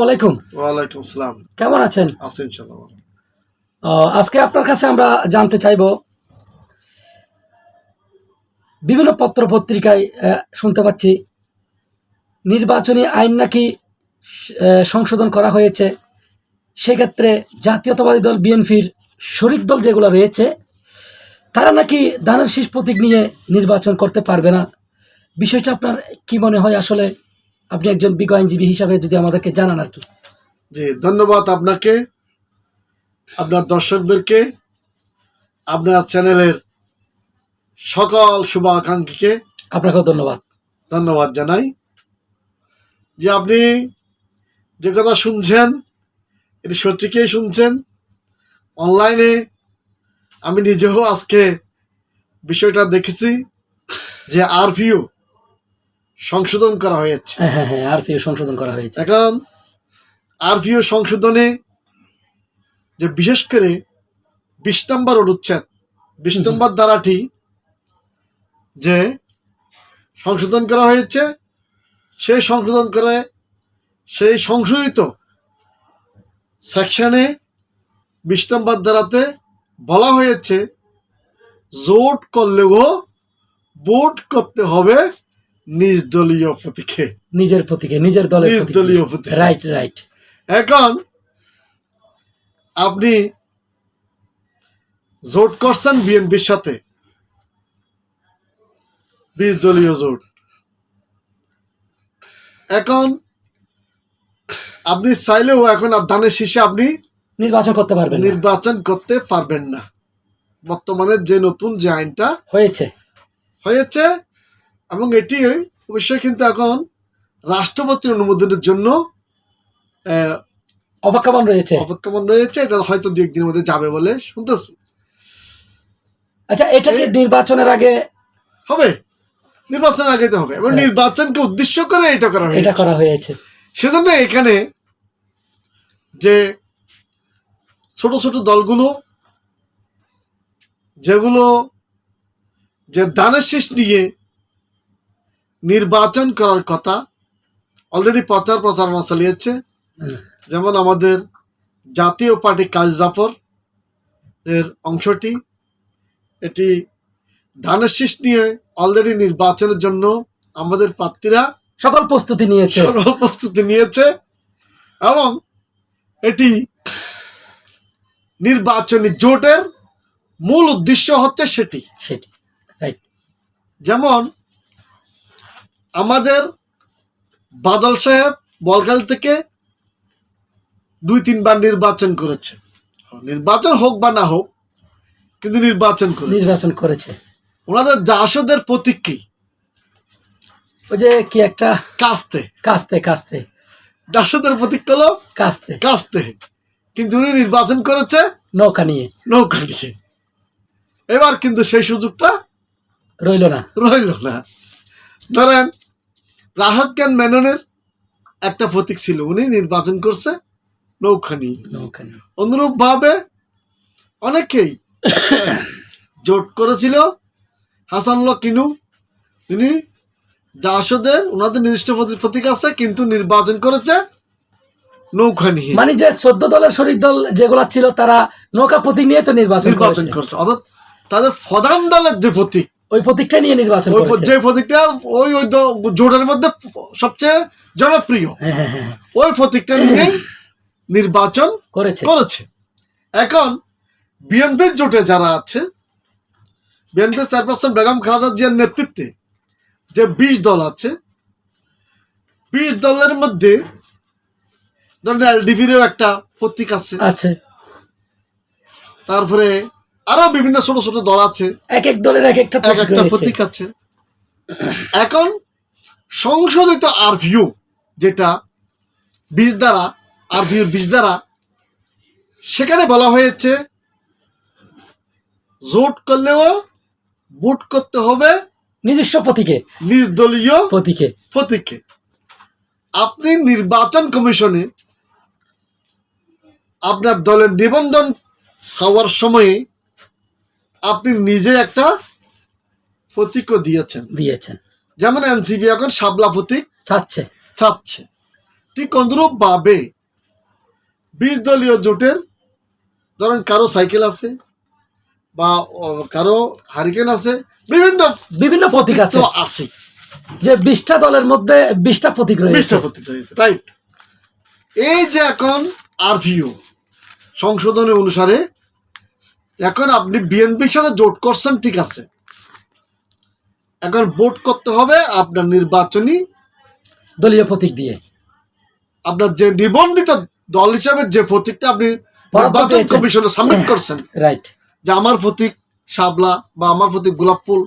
আসসালামু আলাইকুম। ওয়ালাইকুম কেমন আছেন? আছি আজকে আপনার কাছে আমরা জানতে চাইব বিভিন্ন পত্র পত্রিকায় শুনতে পাচ্ছি নির্বাচনী আইন নাকি সংশোধন করা হয়েছে। সেক্ষেত্রে জাতীয়তাবাদী দল বিএনপির শরিক দল যেগুলো রয়েছে তারা নাকি দানের শীষ প্রতীক নিয়ে নির্বাচন করতে পারবে না? বিষয়টা আপনার কি মনে হয় আসলে? আপনি একজন বিজ্ঞ আইনজীবী হিসাবে যদি আমাদেরকে জানান আর কি। জি ধন্যবাদ আপনাকে আপনার দর্শকদেরকে আপনার চ্যানেলের সকল শুভাকাঙ্ক্ষীকে আপনাকেও ধন্যবাদ। ধন্যবাদ জানাই। যে আপনি যে কথা শুনছেন এটি সত্যিকেই শুনছেন? অনলাইনে আমি নিজেও আজকে বিষয়টা দেখেছি যে আরপিও সংশোধন করা হয়েছে হ্যাঁ হ্যাঁ হ্যাঁ আর সংশোধন করা হয়েছে এখন আরপিও সংশোধনে যে বিশেষ করে বিশ নম্বর অনুচ্ছেদ বিশ। নম্বর ধারাটি যে সংশোধন করা হয়েছে সেই সংশোধন করে সেই সংশোধিত সেকশনে বিশ নম্বর ধারাতে বলা হয়েছে জোট করলেও ভোট করতে হবে নিজ দলীয় প্রতীকে। নিজের প্রতীকে নিজের দলের নিজ দলীয় প্রতীকে। রাইট রাইট এখন আপনি জোট করছেন বিএনপির সাথে। বিশ দলীয় জোট। এখন আপনি চাইলেও এখন ধানের শীষে আপনি নির্বাচন করতে পারবেন নির্বাচন করতে পারবেন না। বর্তমানে যে নতুন যে আইনটা হয়েছে। হয়েছে এবং এটি অবশ্যই কিন্তু এখন রাষ্ট্রপতির অনুমোদনের জন্য অপেক্ষমান রয়েছে। অপেক্ষমান রয়েছে। এটা হয়তো দু একদিনের মধ্যে যাবে বলে শুনতেছি। আচ্ছা এটাকে এ- নির্বাচনের আগে? হবে। নির্বাচনের আগে তো হবে। এবং হ্যাঁ। নির্বাচনকে উদ্দেশ্য করে এটা করা এটা করা হয়েছে। সেজন্য এখানে যে ছোট ছোট দলগুলো যেগুলো যে দানের শেষ নিয়ে নির্বাচন করার কথা অলরেডি প্রচার প্রচারণা চালিয়েছে। যেমন আমাদের জাতীয় পার্টি কাজ জাফর এর অংশটি। এটি ধানের শীষ নিয়ে অলরেডি নির্বাচনের জন্য আমাদের প্রার্থীরা সকল প্রস্তুতি নিয়েছে। সকল প্রস্তুতি নিয়েছে এবং এটি নির্বাচনী জোটের মূল উদ্দেশ্য হচ্ছে সেটি। সেটি রাইট যেমন আমাদের বাদল সাহেব বলকাল থেকে দুই তিনবার নির্বাচন করেছে। নির্বাচন হোক বা না হোক কিন্তু নির্বাচন করে নির্বাচন করেছে। ওনাদের জাসদের প্রতীক কি? ওই যে কি একটা? কাস্তে। কাস্তে কাস্তে। জাসদের প্রতীক হলো কাস্তে। কাস্তে। কিন্তু উনি নির্বাচন করেছে নৌকা নিয়ে। নৌকা নিয়ে। এবার কিন্তু সেই সুযোগটা রইল না। রইল না। ধরেন রাহত খান মেননের একটা প্রতীক ছিল। উনি নির্বাচন করছে নৌকা নিয়ে। নৌকা অনুরূপ ভাবে অনেকেই জোট করেছিল। হাসান কিনু। তিনি জাসদের ওনাদের নির্দিষ্ট প্রতীক- আছে কিন্তু নির্বাচন করেছে নৌকা নিয়ে। মানে যে চোদ্দ দলের শরীর দল যেগুলা ছিল তারা নৌকা প্রতীক নিয়ে তো নির্বাচন নির্বাচন করেছে। করছে। অর্থাৎ তাদের প্রধান দলের যে প্রতীক ওই প্রতীকটা নিয়ে নির্বাচন যে প্রতীকটা ওই ওই জোটের মধ্যে সবচেয়ে জনপ্রিয়। হ্যাঁ হ্যাঁ হ্যাঁ ওই প্রতীকটা নিয়ে নির্বাচন করেছে। করেছে। এখন বিএনপির জোটে যারা আছে বিএনপির চেয়ারপারসন বেগম খালেদা জিয়ার নেতৃত্বে যে বিশ দল আছে বিশ দলের মধ্যে ধরেন এলডিপিরও একটা প্রতীক আছে। আছে। তারপরে আরও বিভিন্ন ছোট ছোট দল আছে। এক এক দলের এক একটা এক একটা প্রতীক আছে। এখন সংশোধিত আরভিউ যেটা বীজ দ্বারা আরভিউর বীজ দ্বারা সেখানে বলা হয়েছে জোট করলেও ভোট করতে হবে নিজস্ব প্রতীকে। নিজ দলীয় প্রতীকে। প্রতীকে। আপনি নির্বাচন কমিশনে আপনার দলের নিবন্ধন চাওয়ার সময়ে আপনি নিজে একটা প্রতীকও দিয়েছেন। দিয়েছেন। যেমন এনসিপি এখন সাবলা প্রতীক। ছাড়ছে। ছাড়ছে। ঠিক অনুরূপ ভাবে বিশ দলীয় জোটের ধরেন কারও সাইকেল আছে বা কারও হারিকেন আছে বিভিন্ন বিভিন্ন প্রতীক আছে। আছে। যে বিশটা দলের মধ্যে বিশটা প্রতীক রয়েছে। বিশটা প্রতীক রয়েছে রাইট এই যে এখন আরভিউ সংশোধনী অনুসারে এখন আপনি বিএনপির সাথে জোট করছেন ঠিক আছে। এখন ভোট করতে হবে আপনার নির্বাচনী দলীয় প্রতীক দিয়ে। আপনার যে নিবন্ধিত দল হিসাবে যে প্রতীকটা আপনি নির্বাচন কমিশনে সাবমিট করছেন। রাইট যে আমার প্রতীক শাবলা বা আমার প্রতীক গোলাপ ফুল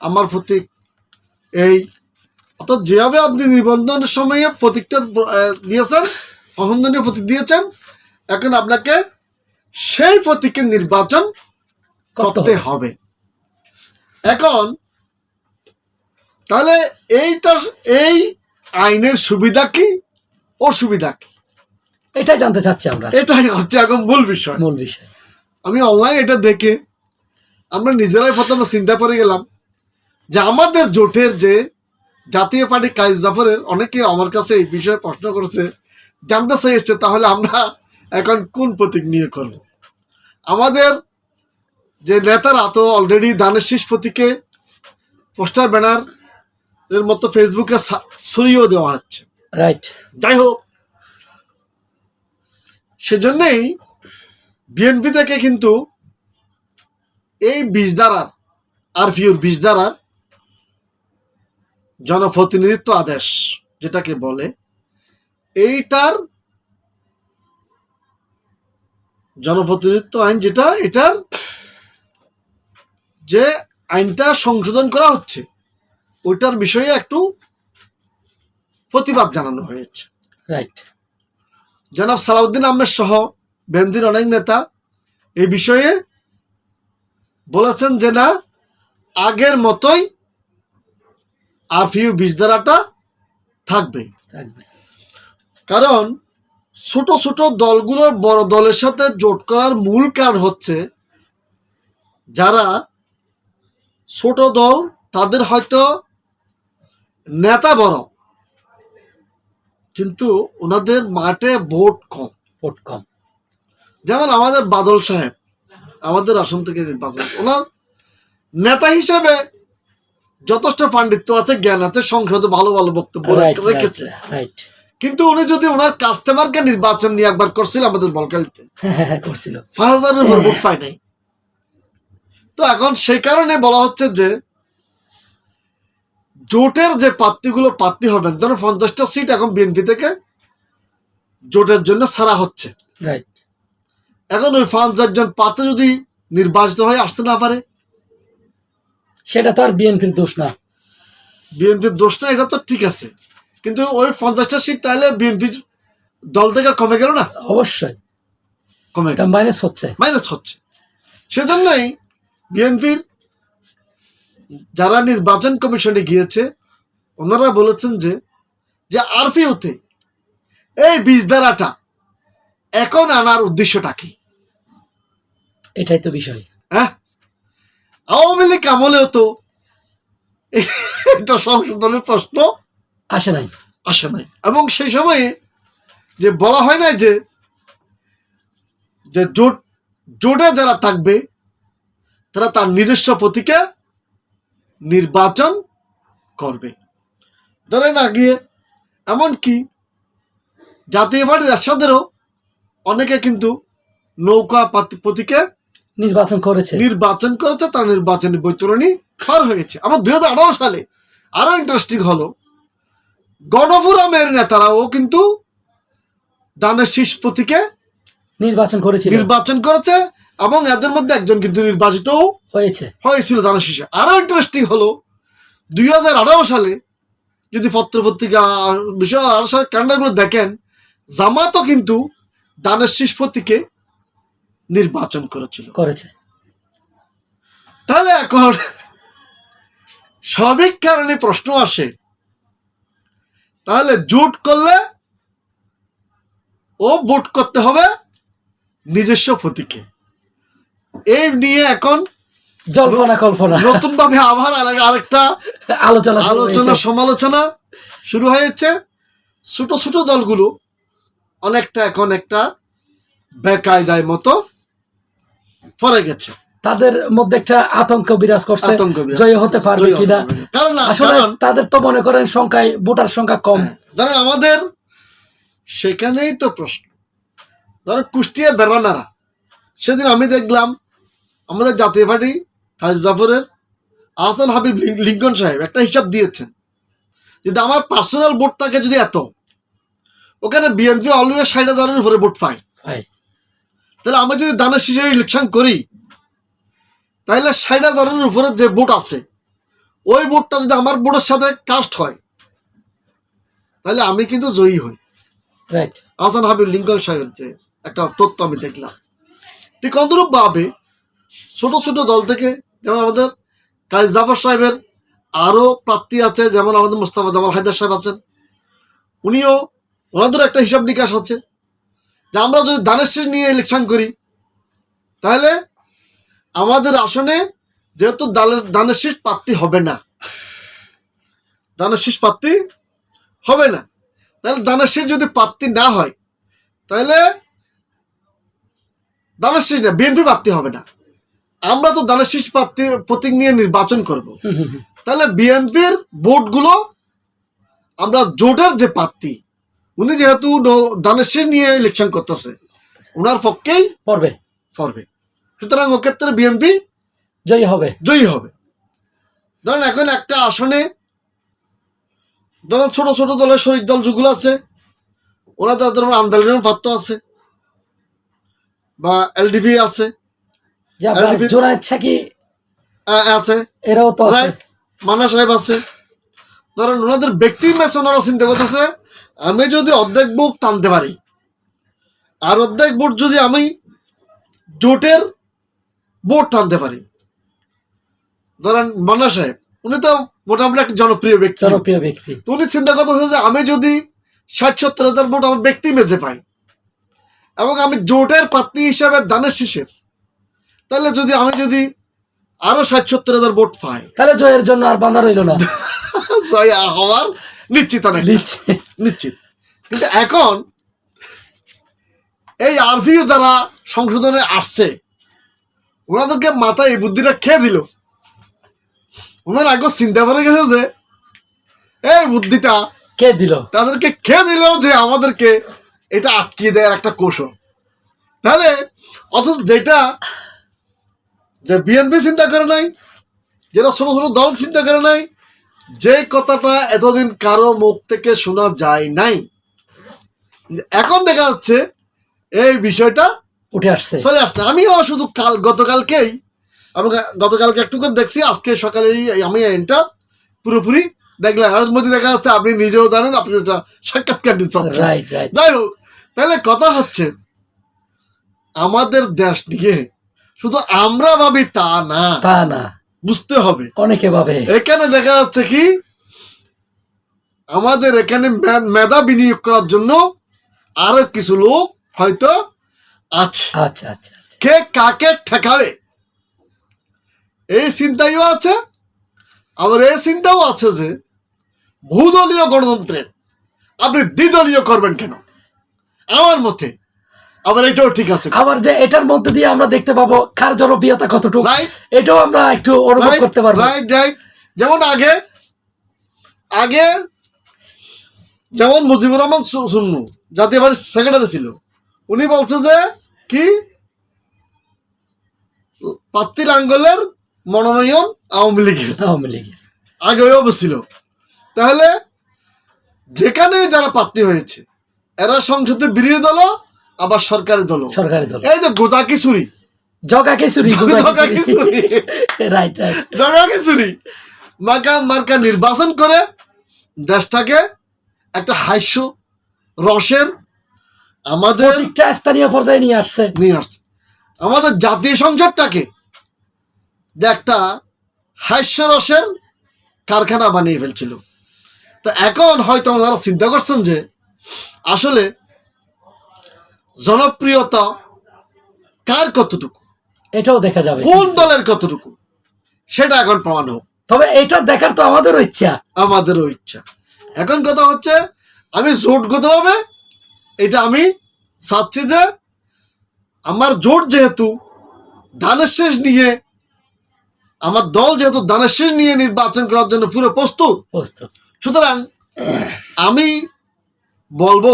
আমার প্রতীক এই অর্থাৎ যেভাবে আপনি নিবন্ধনের সময়ে প্রতীকটা দিয়েছেন পছন্দনীয় প্রতীক দিয়েছেন এখন আপনাকে সেই প্রতীকের নির্বাচন করতে হবে। এখন তাহলে এইটা এই আইনের সুবিধা কি অসুবিধা কি? এটাই জানতে চাচ্ছি আমরা। এটাই হচ্ছে এখন মূল বিষয়। মূল বিষয়। আমি অনলাইন এটা দেখে আমরা নিজেরাই প্রথমে চিন্তা করে গেলাম যে আমাদের জোটের যে জাতীয় পার্টি কাইজ জাফরের অনেকে আমার কাছে এই বিষয়ে প্রশ্ন করেছে জানতে চেয়েছে তাহলে আমরা এখন কোন প্রতীক নিয়ে করব? আমাদের যে নেতারা তো অলরেডি দানের শীষ প্রতীকে পোস্টার ব্যানার এর মতো ফেসবুকে সা- ছড়িয়েও দেওয়া হচ্ছে। রাইট যাই হোক সেজন্যই বিএনপি থেকে কিন্তু এই বিষ দ্বারার আরপিওর বিষ দ্বারার জনপ্রতিনিধিত্ব আদেশ যেটাকে বলে এইটার জনপ্রতিনিধিত্ব আইন যেটা এটার যে আইনটা সংশোধন করা হচ্ছে ওইটার বিষয়ে একটু প্রতিবাদ জানানো হয়েছে। রাইট জনাব সালাউদ্দিন আহমেদ সহ বেন্দির অনেক নেতা এই বিষয়ে বলেছেন যে না আগের মতোই আরফিউ বিজদারাটা থাকবে। থাকবে। কারণ ছোট ছোট দলগুলোর বড় দলের সাথে জোট করার মূল কারণ হচ্ছে যারা ছোট দল তাদের হয়তো নেতা বড় কিন্তু ওনাদের মাঠে ভোট কম। ভোট কম। যেমন আমাদের বাদল সাহেব আমাদের আসন থেকে নির্বাচন। ওনার নেতা হিসেবে যথেষ্ট পাণ্ডিত্য আছে জ্ঞান আছে সংসদে ভালো ভালো বক্তব্য রেখেছে। রাইট কিন্তু উনি যদি ওনার কাস্টমারকে নির্বাচন নিয়ে একবার করছিল আমাদের বলকালিতে। করছিল। পাঁচ হাজারের উপর ভোট পায় নাই। তো এখন সেই কারণে বলা হচ্ছে যে জোটের যে প্রার্থীগুলো প্রার্থী হবেন ধরুন পঞ্চাশটা সিট এখন বিএনপি থেকে জোটের জন্য ছাড়া হচ্ছে। রাইট এখন ওই পঞ্চাশ জন প্রার্থী যদি নির্বাচিত হয়ে আসতে না পারে সেটা তো আর বিএনপির দোষ না। বিএনপির দোষ না এটা তো ঠিক আছে। কিন্তু ওই পঞ্চাশটা সিট তাহলে বিএনপি দল থেকে কমে গেল না? অবশ্যই। কমে গেল। মাইনাস হচ্ছে। মাইনাস হচ্ছে। সেজন্যই বিএনপির যারা নির্বাচন কমিশনে গিয়েছে ওনারা বলেছেন যে যে আরপিওতে এই বীজ ধারাটা এখন আনার উদ্দেশ্যটা কি? এটাই তো বিষয়। হ্যাঁ? আওয়ামী লীগ আমলেও তো এটা সংশোধনের প্রশ্ন। আসে নাই। আসে নাই। এবং সেই সময়ে যে বলা হয় নাই যে যে জোট জোটে যারা থাকবে তারা তার নিজস্ব প্রতীকে নির্বাচন করবে। ধরেন আগে এমনকি জাতীয় পার্টির এরশাদেরও অনেকে কিন্তু নৌকা প্রতীকে নির্বাচন করেছে। নির্বাচন করেছে তার নির্বাচনী বৈতরণী পার হয়েছে। আমার দু হাজার আঠারো সালে আরও ইন্টারেস্টিং হলো। গণফোরামের নেতারাও কিন্তু দানের শীষ প্রতীকে নির্বাচন করেছিল। নির্বাচন করেছে এবং এদের মধ্যে একজন কিন্তু নির্বাচিত হয়েছে। হয়েছিল দানের শীষে। আরও ইন্টারেস্টিং হলো দুই হাজার আঠারো সালে যদি পত্র পত্রিকা বিষয় আঠারো সালের ক্যালেন্ডারগুলো দেখেন জামাতও কিন্তু দানের শীষ প্রতীকে নির্বাচন করেছিল। করেছে। তাহলে এখন সবিক কারণে প্রশ্ন আসে তাহলে জোট করলে ও ভোট করতে হবে নিজস্ব প্রতীকে এই নিয়ে এখন জল্পনা কল্পনা। নতুন ভাবে আবার আরেকটা আলোচনা আলোচনা সমালোচনা শুরু হয়েছে। ছোট ছোট দলগুলো অনেকটা এখন একটা বেকায়দায় মতো পড়ে গেছে। তাদের মধ্যে একটা আতঙ্ক বিরাজ করছে। জয় হতে পারবে কিনা। কারণ আসলে তাদের তো মনে করেন সংখ্যায় ভোটার সংখ্যা কম। ধরেন আমাদের সেখানেই তো প্রশ্ন। ধরেন কুষ্টিয়া বেড়ানারা। সেদিন আমি দেখলাম আমাদের জাতীয় পার্টি কাজ জাফরের আহসান হাবিব লিঙ্কন সাহেব একটা হিসাব দিয়েছেন। যদি আমার পার্সোনাল ভোট থাকে যদি এত ওখানে বিএনপি অলওয়েজ ষাট হাজারের উপরে ভোট পায়। তাহলে আমি যদি দানের শীষের ইলেকশন করি তাহলে ষাট হাজারের উপরে যে ভোট আছে ওই ভোটটা যদি আমার ভোটের সাথে কাস্ট হয় তাহলে আমি কিন্তু জয়ী হই। রাইট আহসান হাবিব লিঙ্কন সাহেবের যে একটা তথ্য আমি দেখলাম। ঠিক অনুরূপ ভাবে ছোট ছোট দল থেকে যেমন আমাদের কাজ জাফর সাহেবের আরও প্রাপ্তি আছে যেমন আমাদের মোস্তাফা জামাল হায়দার সাহেব আছেন। উনিও ওনাদেরও একটা হিসাব নিকাশ আছে। যে আমরা যদি দানের নিয়ে ইলেকশন করি তাহলে আমাদের আসনে যেহেতু দানের শীষ প্রাপ্তি হবে না। দানের শীষ প্রাপ্তি হবে না। তাহলে দানের শীষ যদি প্রাপ্তি না হয় তাহলে দানের শীষ না বিএনপি প্রাপ্তি হবে না। আমরা তো দানের শীষ প্রাপ্তি প্রতীক নিয়ে নির্বাচন করব। তাহলে বিএনপির ভোটগুলো আমরা জোটের যে প্রার্থী উনি যেহেতু দানের শীষ নিয়ে ইলেকশন করতেছে ওনার পক্ষেই পড়বে। পড়বে। সুতরাং ও ক্ষেত্রে বিএনপি জয়ী হবে। জয়ী হবে। ধরেন এখন একটা আসনে ধরেন ছোট ছোট দলের শরিক দল যেগুলো আছে ওরা তাদের আন্দোলনের পাত্র আছে। বা এলডিপি আছে। জোড়া ইচ্ছা কি আছে। এরাও তো মানা সাহেব আছে। ধরেন ওনাদের ব্যক্তি ম্যাচ ওনারা চিন্তা করতেছে আমি যদি অর্ধেক বুক টানতে পারি আর অর্ধেক বুট যদি আমি জোটের বোট টানতে পারি। ধরেন মান্না সাহেব উনি তো মোটামুটি একটা জনপ্রিয় ব্যক্তি। জনপ্রিয় ব্যক্তি। তো উনি চিন্তা করতেছে যে আমি যদি ষাট সত্তর হাজার ভোট আমার ব্যক্তি মেজে পাই এবং আমি জোটের প্রার্থী হিসাবে দানের শীষের তাহলে যদি আমি যদি আরও ষাট সত্তর হাজার ভোট পাই। তাহলে জয়ের জন্য আর বাঁধা রইল না। জয় হওয়ার নিশ্চিত অনেক নিশ্চিত। কিন্তু এখন এই আরভিও যারা সংশোধনে আসছে ওনাদেরকে মাথায় এই বুদ্ধিটা খেয়ে দিল। ওনার আগে চিন্তা করে গেছে যে এই বুদ্ধিটা কে দিল। তাদেরকে খেয়ে দিল যে আমাদেরকে এটা আটকিয়ে দেওয়ার একটা কৌশল। তাহলে অথচ যেটা যে বিএনপি চিন্তা করে নাই যেটা ছোট ছোট দল চিন্তা করে নাই যে কথাটা এতদিন কারও মুখ থেকে শোনা যায় নাই। এখন দেখা যাচ্ছে এই বিষয়টা উঠে আসছে। চলে আসছে। আমিও শুধু কাল গতকালকেই গতকালকে একটু করে দেখছি আজকে আমি এটা পুরোপুরি দেখলাম। এর মধ্যে দেখা যাচ্ছে আপনি নিজেও জানেন আপনি এটা সাক্ষাৎকার দিতে যাই হোক তাহলে কথা হচ্ছে আমাদের দেশ নিয়ে শুধু আমরা ভাবি তা না। তা না। বুঝতে হবে। অনেকে ভাবে। এখানে দেখা যাচ্ছে কি আমাদের এখানে মেধা বিনিয়োগ করার জন্য আরও কিছু লোক হয়তো আছে আচ্ছা আচ্ছা আচ্ছা। কে কাকে ঠেকাবে? এই চিন্তাইও আছে আবার এই চিন্তাও আছে যে বহুদলীয় গণতন্ত্রে আপনি দ্বিদলীয় করবেন কেন? আমার মতে আবার এটাও ঠিক আছে। আবার যে এটার মধ্যে দিয়ে আমরা দেখতে পাবো কার জনপ্রিয়তা কতটুকু এটাও আমরা একটু অনুভব করতে পারব। Right right. যেমন আগে আগে যেমন মুজিবুর রহমান সুন্নু জাতীয় পার্টির সেক্রেটারি ছিল উনি বলছে যে কি? পাত্তি লাঙ্গলের মনোনয়ন আওয়ামী লীগের। আওয়ামী লীগের। আগে ছিল তাহলে যেখানে যারা প্রার্থী হয়েছে এরা সংসদে বিরোধী দল আবার সরকারি দল সরকারি দল এই যে গোজা কিশোরী জগা খিচুড়ি জগা খিচুড়ি। রাইট রাইট জায়গা কিছুরি মার্কা মার্কা নির্বাচন করে দেশটাকে একটা হাস্য রসের আমাদের প্রত্যেকটা স্থানীয় পর্যায়ে নিয়ে আসছে। নিয়ে আসছে। আমাদের জাতীয় সংসদটাকে যে একটা হাস্য রসের কারখানা বানিয়ে ফেলছিল। তো এখন হয়তো ওনারা চিন্তা করছেন যে আসলে জনপ্রিয়তা কার কতটুকু? এটাও দেখা যাবে। কোন দলের কতটুকু? সেটা এখন প্রমাণ হোক। তবে এটা দেখার তো আমাদেরও ইচ্ছা। আমাদেরও ইচ্ছা। এখন কথা হচ্ছে আমি জোটগত ভাবে এটা আমি চাচ্ছি যে আমার জোট যেহেতু ধানের শেষ নিয়ে আমার দল যেহেতু ধানের শেষ নিয়ে নির্বাচন করার জন্য পুরো প্রস্তুত। প্রস্তুত। সুতরাং আমি বলব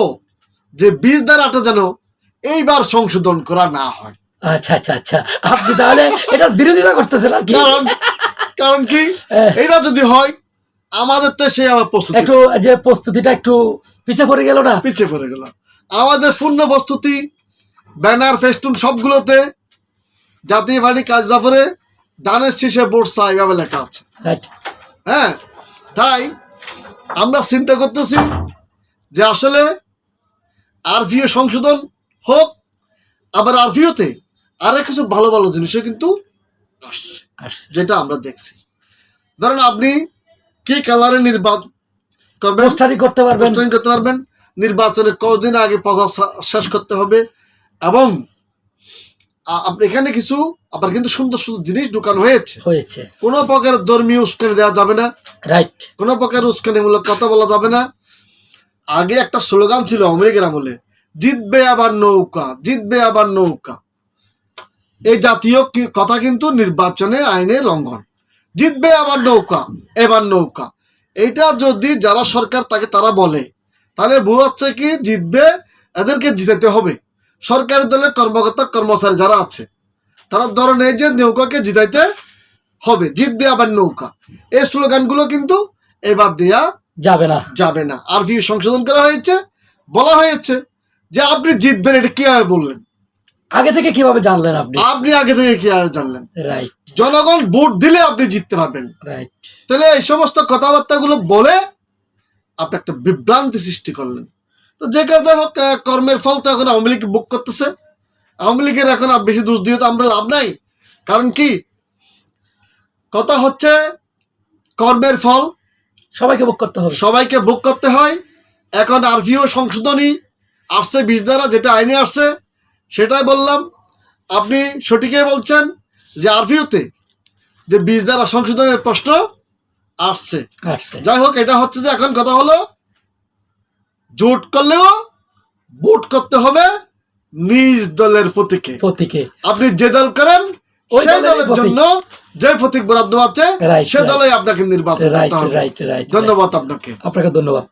যে বীজ দ্বারাটা যেন এইবার সংশোধন করা না হয়। আচ্ছা আচ্ছা আচ্ছা। আপনি তাহলে এটার বিরোধিতা করতেছেন আর কি। কারণ কারণ কি? এটা যদি হয় আমাদের তো সেই আবার প্রস্তুতি। একটু যে প্রস্তুতিটা একটু পিছে পড়ে গেল না? পিছিয়ে পড়ে গেল। আমাদের পূর্ণ প্রস্তুতি ব্যানার ফেস্টুন সবগুলোতে জাতীয় বাড়ি কাজ জাফরে দানের শীষে বোর্সা এইভাবে লেখা আছে। হ্যাঁ তাই আমরা চিন্তা করতেছি যে আসলে আরভিও সংশোধন হোক আবার আরভিওতে আরও কিছু ভালো ভালো জিনিসও কিন্তু আসছে যেটা আমরা দেখছি। ধরেন আপনি কি কালারে নির্বাচন করবেন? করতে পারবেন। করতে পারবেন। নির্বাচনের কদিন আগে প্রচার শেষ করতে হবে এবং এখানে কিছু আবার কিন্তু সুন্দর সুন্দর জিনিস ঢুকানো হয়েছে। হয়েছে। কোনো প্রকার ধর্মীয় উস্কানি দেওয়া যাবে না। রাইট কোনো প্রকার উস্কানিমূলক কথা বলা যাবে না। আগে একটা স্লোগান ছিল আমেরিকার আমলে জিতবে আবার নৌকা জিতবে আবার নৌকা। এই জাতীয় কথা কিন্তু নির্বাচনে আইনে লঙ্ঘন। জিতবে আবার নৌকা এবার নৌকা। এটা যদি যারা সরকার তাকে তারা বলে তাহলে বোঝাচ্ছে কি? জিতবে এদেরকে জিতাতে হবে। সরকারি দলের কর্মকর্তা কর্মচারী যারা আছে তারা ধরেন এই যে নৌকাকে জিতাইতে হবে জিতবে আবার নৌকা। এই স্লোগানগুলো কিন্তু এবার দেয়া যাবে না। যাবে না। আরবি সংশোধন করা হয়েছে বলা হয়েছে যে আপনি জিতবেন এটা কীভাবে বললেন? আগে থেকে কীভাবে জানলেন আপনি? আপনি আগে থেকে কীভাবে জানলেন? রাইট জনগণ ভোট দিলে আপনি জিততে পারবেন। রাইট তাহলে এই সমস্ত কথাবার্তাগুলো বলে আপনি একটা বিভ্রান্তি সৃষ্টি করলেন। তো যে কাজ হোক কর্মের ফল তো এখন আওয়ামী লীগ বুক করতেছে। আওয়ামী লীগের এখন আর বেশি দোষ দিয়ে তো আমরা লাভ নাই। কারণ কি? কথা হচ্ছে কর্মের ফল সবাইকে বুক করতে হবে। সবাইকে বুক করতে হয়। এখন আরভিও সংশোধনী আসছে বিশ দ্বারা যেটা আইনে আসছে সেটাই বললাম। আপনি সঠিকই বলছেন যে আরভিওতে যে বিশ দ্বারা সংশোধনের প্রশ্ন আসছে। আসছে। যাই হোক এটা হচ্ছে যে এখন কথা হলো জোট করলেও ভোট করতে হবে নিজ দলের প্রতীকে। প্রতীকে। আপনি যে দল করেন সেই দলের জন্য যে প্রতীক বরাদ্দ আছে সে দলে আপনাকে নির্বাচন রাইট করতে হবে। রাইট রাইট ধন্যবাদ আপনাকে। আপনাকে ধন্যবাদ।